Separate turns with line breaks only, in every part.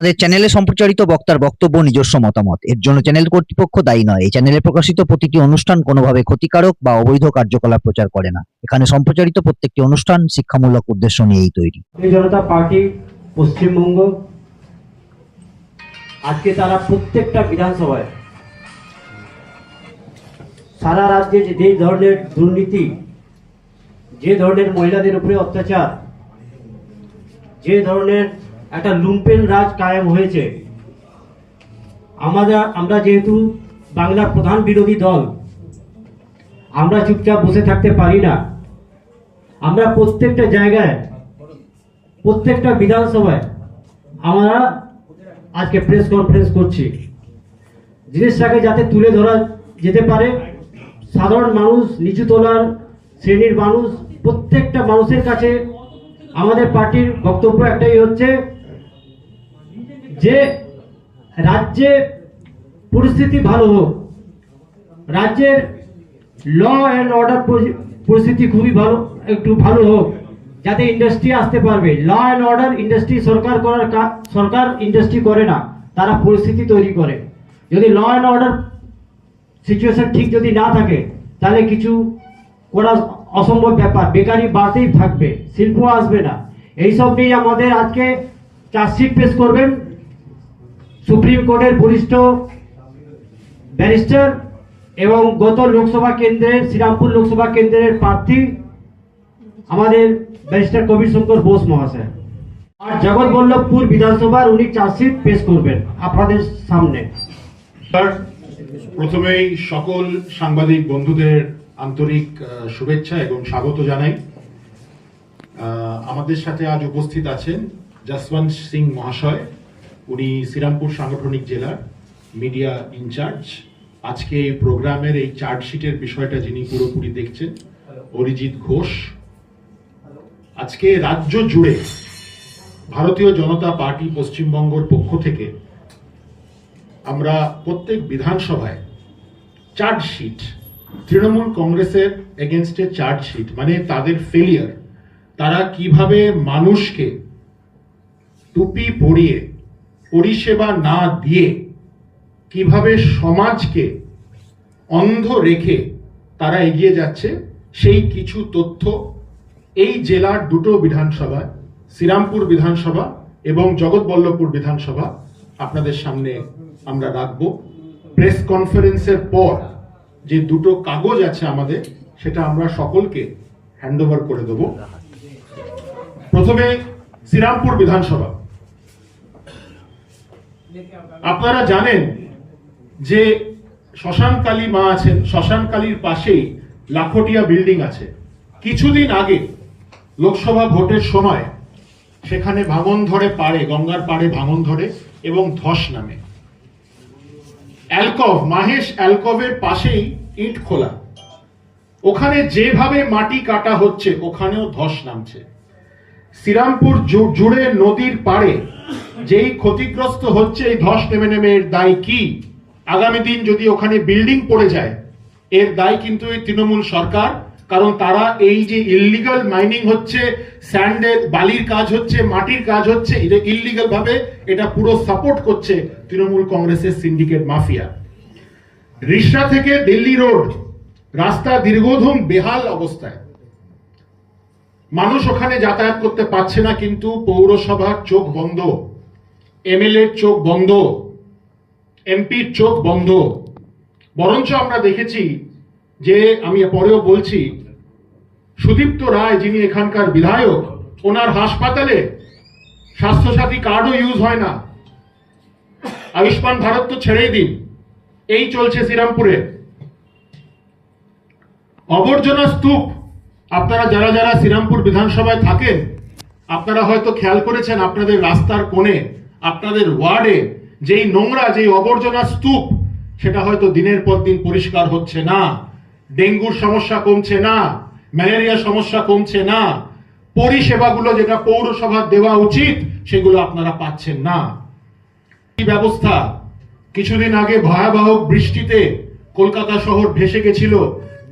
আমাদের চ্যানেলে সম্প্রচারিত বক্তার বক্তব্য, নিজস্ব মতামত। এর জন্য চ্যানেল কর্তৃপক্ষ দায়ী নয়। এই চ্যানেলে প্রকাশিত প্রতিটি অনুষ্ঠান কোনোভাবে ক্ষতিকারক বা অবৈধ কার্যকলাপ প্রচার করে না। এখানে সম্প্রচারিত প্রত্যেকটি অনুষ্ঠান শিক্ষামূলক উদ্দেশ্য নিয়েই তৈরি।
জনতা পার্টি, পশ্চিমবঙ্গ, আজকে তারা প্রত্যেকটা বিধানসভায় সারা রাজ্যে যে ধরনের দুর্নীতি, যে ধরনের মহিলাদের উপরে অত্যাচার, যে ধরনের একটা লুম্পেন রাজ কায়েম হয়েছে। আমরা আমরা যেহেতু বাংলার প্রধান বিরোধী দল, আমরা চুপচাপ বসে থাকতে পারি না। আমরা প্রত্যেকটা জায়গায়, প্রত্যেকটা বিধানসভায় আমরা আজকে প্রেস কনফারেন্স করছি। জিনিসটাকে যাতে তুলে ধরা যেতে পারে, সাধারণ মানুষ, নিচু তোলার শ্রেণির মানুষ, প্রত্যেকটা মানুষের কাছে আমাদের পার্টির বক্তব্য একটাই হচ্ছে যে রাজ্যে পরিস্থিতি ভালো হোক, রাজ্যের ল অ্যান্ড অর্ডার পরিস্থিতি খুবই ভালো, একটু ভালো হোক, যাতে ইন্ডাস্ট্রি আসতে পারবে। ল অ্যান্ড অর্ডার ইন্ডাস্ট্রি সরকার করার কা- সরকার ইন্ডাস্ট্রি করে না, তারা পরিস্থিতি তৈরি করে। যদি ল অ্যান্ড অর্ডার সিচুয়েশন ঠিক যদি না থাকে, তাহলে কিছু করা অসম্ভব ব্যাপার। বেকারি বাড়তেই থাকবে, শিল্প আসবে না। এইসব নিয়ে আমাদের আজকে চার্জশিট পেশ করবেন। সুপ্রিম কোর্টের বরিষ্ঠ ব্যারিস্টার এবং গত লোকসভা কেন্দ্রের শ্রীরামপুর লোকসভা কেন্দ্রের প্রার্থী আমাদের ব্যারিস্টার কবির শঙ্কর বোস মহাশয়। আর জগৎবল্লভপুর বিধানসভার উনি চার্জশিট পেশ করবেন আপনাদের সামনে।
প্রথমেই সকল সাংবাদিক বন্ধুদের আন্তরিক শুভেচ্ছা এবং স্বাগত জানাই। আমাদের সাথে আজ উপস্থিত আছেন যশবন্ত সিং মহাশয়। উনি শ্রীরামপুর সাংগঠনিক জেলার মিডিয়া ইনচার্জ। আজকে এই প্রোগ্রামের এই চার্জশিটের বিষয়টা যিনি পুরোপুরি দেখছেন, অরিজিৎ ঘোষ। আজকে রাজ্য জুড়ে ভারতীয় জনতা পার্টি পশ্চিমবঙ্গের পক্ষ থেকে আমরা প্রত্যেক বিধানসভায় চার্জশিট, তৃণমূল কংগ্রেসের এগেনস্টে চার্জশিট মানে তাদের ফেলিয়ার তারা কীভাবে মানুষকে টুপি পরিয়ে পরিষেবা না দিয়ে কীভাবে সমাজকে অন্ধ রেখে তারা এগিয়ে যাচ্ছে, সেই কিছু তথ্য এই জেলার দুটো বিধানসভা শ্রীরামপুর বিধানসভা এবং জগৎবল্লভপুর বিধানসভা আপনাদের সামনে আমরা রাখব। প্রেস কনফারেন্সের পর যে দুটো কাগজ আছে আমাদের, সেটা আমরা সকলকে হ্যান্ডওভার করে দেব। প্রথমে শ্রীরামপুর বিধানসভা। আপনারা জানেন যে শ্মশানকালী মা আছেন শ্মশানকালীর পাশেই লাখটিয়া বিল্ডিং আছে। কিছুদিন আগে লোকসভা ভোটের সময় সেখানে ভাঙন ধরে পাড়ে, গঙ্গার পাড়ে ভাঙন ধরে এবং ধস নামে। অ্যালকভ, মাহেশ অ্যালকভের পাশেই ইট খোলা। ওখানে যেভাবে মাটি কাটা হচ্ছে, ওখানেও ধস নামছে। শ্রীরামপুর জুড়ে নদীর পাড়ে যেই ক্ষতিগ্রস্ত হচ্ছে, এই ধস নেমে নেমে এর দায় কি? আগামী দিন যদি ওখানে বিল্ডিং পড়ে যায়, এর দায় কিন্তু এই তৃণমূল সরকার, কারণ তারা এই যে ইল্লিগাল মাইনিং হচ্ছে স্যান্ডের বালির কাজ হচ্ছে, মাটির কাজ হচ্ছে, এটা ইল্লিগাল ভাবে এটা পুরো সাপোর্ট করছে তৃণমূল কংগ্রেসের সিন্ডিকেট মাফিয়া। রিষড়া থেকে দিল্লি রোড, রাস্তা দীর্ঘধুম, বেহাল অবস্থায়। মানুষ ওখানে যাতায়াত করতে পারছে না, কিন্তু পৌরসভার চোখ বন্ধ। এমএলএ চোখ বন্ধ, এমপির চোখ বন্ধ। বরঞ্চ আমরা দেখেছি যে, আমি পরেও বলছি, সুদীপ্ত রায় যিনি এখানকার বিধায়ক, ওনার হাসপাতালে স্বাস্থ্যসাথী কার্ডও ইউজ হয় না। আয়ুষ্মান ভারত তো ছেড়েই দিন, এই চলছে শ্রীরামপুরে। অবর্জনা স্তূপ, আপনারা যারা যারা শ্রীরামপুর বিধানসভায় থাকেন, আপনারা হয়তো খেয়াল করেছেন আপনাদের রাস্তার কোণে আপনাদের ওয়ার্ডে যেই নোংরা, যেই অবর্জনা স্তূপ, সেটা হয়তো দিনের পর দিন পরিষ্কার হচ্ছে না। ডেঙ্গুর সমস্যা কমছে না। ম্যালেরিয়া সমস্যা কমছে না। পরিষেবাগুলো যেটা পৌরসভা দেওয়া উচিত, সেগুলো আপনারা পাচ্ছেন না। কি ব্যবস্থা কিছুদিন আগে ভয়াবহ বৃষ্টিতে কলকাতা শহর ভেসে গেছিল।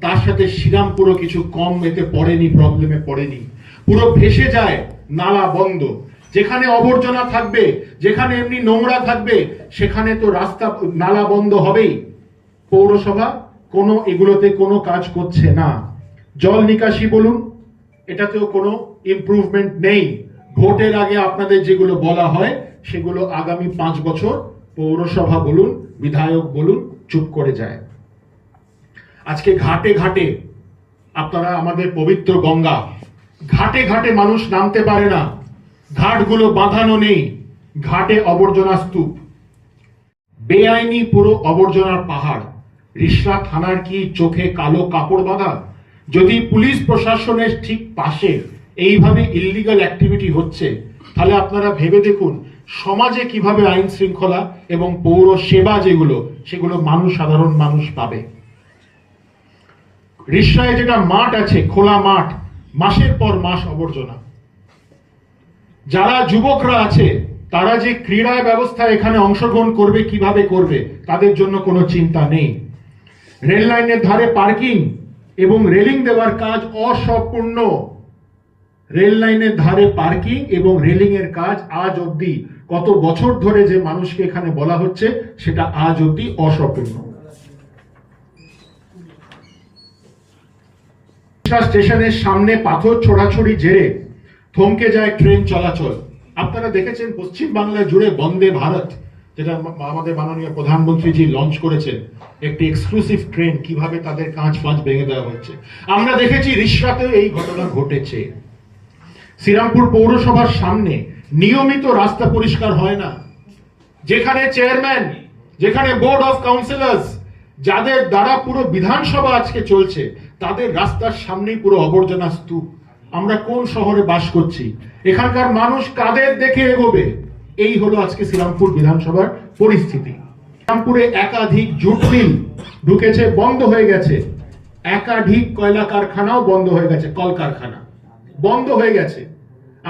তার সাথে শ্রীরামপুরও কিছু কম এতে পড়েনি প্রবলেমে পড়েনি। পুরো ভেসে যায়, নালা বন্ধ। যেখানে আবর্জনা থাকবে, যেখানে এমনি নোংরা থাকবে, সেখানে তো রাস্তা, নালা বন্ধ হবেই। পৌরসভা কোনো এগুলোতে কোনো কাজ করছে না। জল নিকাশি বলুন, এটাতেও কোনো ইমপ্রুভমেন্ট নেই। ভোটের আগে আপনাদের যেগুলো বলা হয়, সেগুলো আগামী পাঁচ বছর পৌরসভা বলুন, বিধায়ক বলুন, চুপ করে যায়। আজকে ঘাটে ঘাটে আপনারা আমাদের পবিত্র গঙ্গা, ঘাটে ঘাটে মানুষ নামতে পারে না। ঘাটগুলো বাঁধানো নেই, ঘাটে আবর্জনা স্তূপ। বেআইনি পুরো আবর্জনার পাহাড়। রিসরা থানার কি চোখে কালো কাপড় বাঁধা? যদি পুলিশ প্রশাসনের ঠিক পাশে এইভাবে ইল্লিগাল অ্যাক্টিভিটি হচ্ছে, তাহলে আপনারা ভেবে দেখুন, সমাজে কীভাবে আইন শৃঙ্খলা এবং পৌর সেবা যেগুলো, সেগুলো মানুষ, সাধারণ মানুষ পাবে। রিসরায় যেটা মাঠ আছে, খোলা মাঠ, মাসের পর মাস আবর্জনা। যারা যুবকরা আছে, তারা যে ক্রীড়া ব্যবস্থা এখানে অংশগ্রহণ করবে, কীভাবে করবে, তাদের জন্য কোনো চিন্তা নেই। রেল লাইনের ধারে পার্কিং এবং রেলিং দেওয়ার কাজ অসম্পূর্ণ। রেল লাইনের ধারে পার্কিং এবং রেলিং এর কাজ আজ অবধি কত বছর ধরে যে মানুষকে এখানে বলা হচ্ছে, সেটা আজ অবধি অসম্পূর্ণ। স্টেশনের সামনে পাথর ছোড়াছড়ি জেরে থমকে যায় ট্রেন চলাচল। আপনারা দেখেছেন পশ্চিম বাংলা জুড়ে বন্দে ভারত, যেটা আমাদের মাননীয় প্রধানমন্ত্রীজি লঞ্চ করেছেন। একটি এক্সক্লুসিভ ট্রেন কীভাবে তাদের কাঁচ ফাঁচ ভেঙে দেওয়া হচ্ছে আমরা দেখেছি রিসরাতেও এই ঘটনা ঘটেছে। শ্রীরামপুর পৌরসভার সামনে নিয়মিত রাস্তা পরিষ্কার হয় না। যেখানে চেয়ারম্যান যেখানে বোর্ড অফ কাউন্সিলর্স যাদের দ্বারা পুরো বিধানসভা আজকে চলছে, তাদের রাস্তার সামনেই পুরো আবর্জনা স্তূপ। আমরা কোন শহরে বাস করছি? এখানকার মানুষ কাদের দেখে এগোবে? এই হলো আজকে শ্রীরামপুর বিধানসভার পরিস্থিতি। শ্রীরামপুরে একাধিক জুট মিল ঢুকেছে, বন্ধ হয়ে গেছে। একাধিক কয়লা কারখানাও বন্ধ হয়ে গেছে, কলকারখানা। বন্ধ হয়ে গেছে।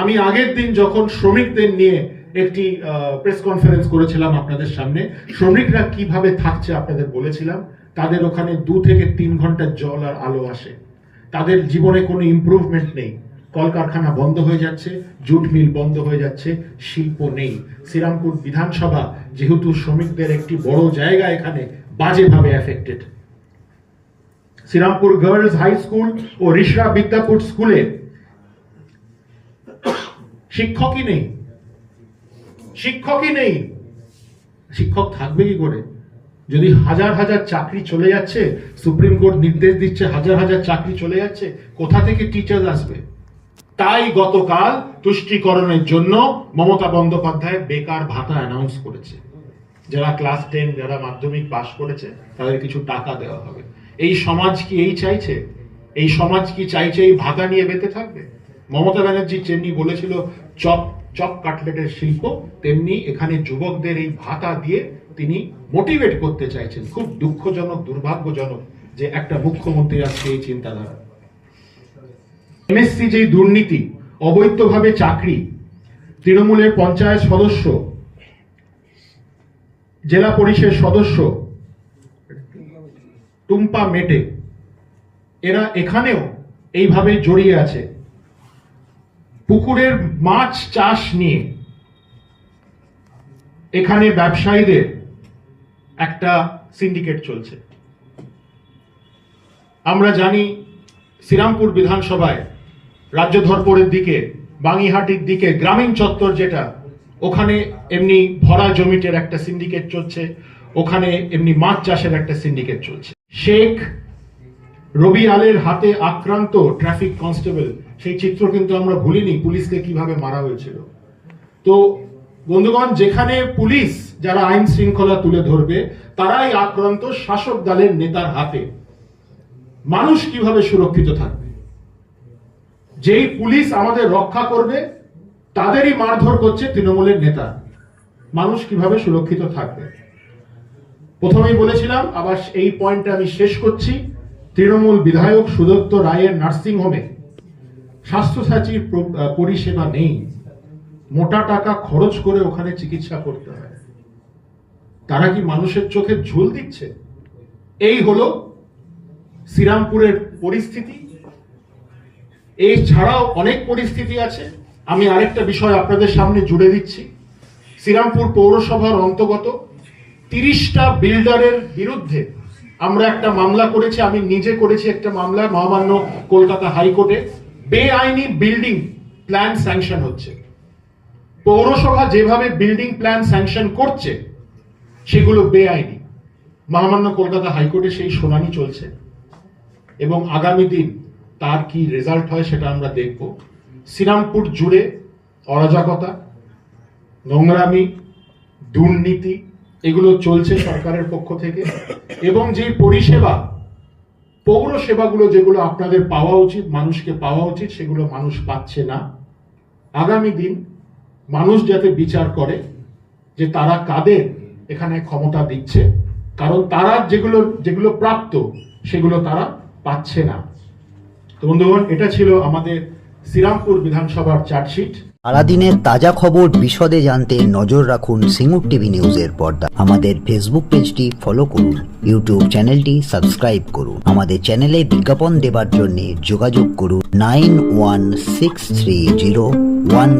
আমি আগের দিন যখন শ্রমিকদের নিয়ে একটি প্রেস কনফারেন্স করেছিলাম আপনাদের সামনে, শ্রমিকরা কীভাবে থাকছে আপনাদের বলেছিলাম, তাদের ওখানে দু থেকে তিন ঘণ্টার জল আর আলো আসে। তাদের জীবনে কোনো ইমপ্রুভমেন্ট নেই। কলকারখানা বন্ধ হয়ে যাচ্ছে, জুট মিল বন্ধ হয়ে যাচ্ছে, শিল্প নেই। শ্রীরামপুর বিধানসভা যেহেতু শ্রমিকদের একটি বড় জায়গা এখানে বাজেভাবে affected Serampore girls high school ও রিসরা বিদ্যাপুর স্কুলে শিক্ষকই নেই। শিক্ষকই নেই। শিক্ষক থাকবে কি করে? যদি হাজার হাজার চাকরি চলে যাচ্ছে, সুপ্রিম কোর্ট নির্দেশ দিচ্ছে হাজার হাজার চাকরি চলে যাচ্ছে, কোথা থেকে টিচার আসবে? তাই গতকাল তুষ্টিকরণের জন্য মমতা বন্দ্যোপাধ্যায় বেকার ভাতা অ্যানাউন্স করেছে। যারা ক্লাস টেন যারা মাধ্যমিক পাশ করেছে, তাদের কিছু টাকা দেওয়া হবে। এই সমাজ কি এই চাইছে? এই সমাজ কি চাইছে এই ভাতা নিয়ে বেঁচে থাকবে? মমতা ব্যানার্জি যেমনি বলেছিল, চপ চপ কাটলেটের শিল্প তেমনি এখানে যুবকদের এই ভাতা দিয়ে তিনি মোটিভেট করতে চাইছেন, খুব দুঃখজনক, দুর্ভাগ্যজনক যে একটা মুখ্যমন্ত্রী আজকে এই চিন্তাধারা। এমএসসি যেই দুর্নীতি, অবৈধভাবে চাকরি, তৃণমূলের পঞ্চায়েত সদস্য, জেলা পরিষদ সদস্য, টুম্পা মেটে, এরা এখানেও এইভাবে জড়িয়ে আছে। পুকুরের মাছ চাষ নিয়ে, এখানে ব্যবসায়ীদের একটা সিন্ডিকেট চলছে। আমরা জানি শ্রীরামপুর বিধানসভায় রাজ্য ধরপড়ের দিকে, বাঙিহাটির দিকে, গ্রামীণ চত্বর যেটা, ওখানে এমনি ভরা জমিটের একটা সিন্ডিকেট চলছে, ওখানে এমনি মাছ চাষের একটা সিন্ডিকেট চলছে। শেখ রবি আলের হাতে আক্রান্ত ট্রাফিক কনস্টেবল সেই চিত্র কিন্তু আমরা ভুলিনি, পুলিশকে কীভাবে মারা হয়েছিল। তো বন্ধুগণ, যেখানে পুলিশ যারা আইন শৃঙ্খলা তুলে ধরবে, তারাই আক্রান্ত শাসক দলের নেতার হাতে। মানুষ কীভাবে সুরক্ষিত থাকবে? যেই পুলিশ আমাদের রক্ষা করবে, তাদেরই মারধর করছে তৃণমূলের নেতা। মানুষ কীভাবে সুরক্ষিত থাকবে? প্রথমেই বলেছিলাম, আবার এই পয়েন্টটা আমি শেষ করছি। তৃণমূল বিধায়ক সুদত্ত রায়ের নার্সিং হোমে স্বাস্থ্যসাথীর প্র- পরিষেবা নেই। মোটা টাকা খরচ করে ওখানে চিকিৎসা করতে হয়। তারা কি মানুষের চোখে ঝুল দিচ্ছে? এই হলো শ্রীরামপুরের পরিস্থিতি। এই ছাড়াও অনেক পরিস্থিতি আছে। আমি আরেকটা বিষয় আপনাদের সামনে জুড়ে দিচ্ছি। শ্রীরামপুর পৌরসভার অন্তর্গত তিরিশটা বিল্ডারের বিরুদ্ধে আমরা একটা মামলা করেছি। আমি নিজে করেছি একটা মামলা, মহামান্য কলকাতা হাইকোর্টে। বেআইনি বিল্ডিং প্ল্যান স্যাংশন হচ্ছে। পৌরসভা যেভাবে বিল্ডিং প্ল্যান স্যাংশন করছে, সেগুলো বেআইনি। মহামান্য কলকাতা হাইকোর্টে সেই শুনানি চলছে। এবং আগামী দিন তার কি রেজাল্ট হয় সেটা আমরা দেখব। শ্রীরামপুর জুড়ে অরাজকতা, নোংরামি, দুর্নীতি, এগুলো চলছে সরকারের পক্ষ থেকে। এবং যে পরিষেবা পৌর সেবাগুলো যেগুলো আপনাদের পাওয়া উচিত, মানুষকে পাওয়া উচিত, সেগুলো মানুষ পাচ্ছে না। আগামী দিন মানুষ যাতে বিচার করে যে তারা কাদের এখানে ক্ষমতা দিচ্ছে, কারণ তারা যেগুলো যেগুলো প্রাপ্ত, সেগুলো তারা পাচ্ছে না। তো বন্ধুগণ, এটা ছিল আমাদের শ্রীরামপুর বিধানসভার চার্জশিট
সারাদিনের তাজা খবর বিশদে জানতে নজর রাখুন সিঙ্গুর টিভি নিউজের পর্দা। আমাদের ফেসবুক পেজটি ফলো করুন, ইউটিউব চ্যানেলটি সাবস্ক্রাইব করুন। আমাদের চ্যানেলে বিজ্ঞাপন দেবার জন্য যোগাযোগ করুন nine one six three zero one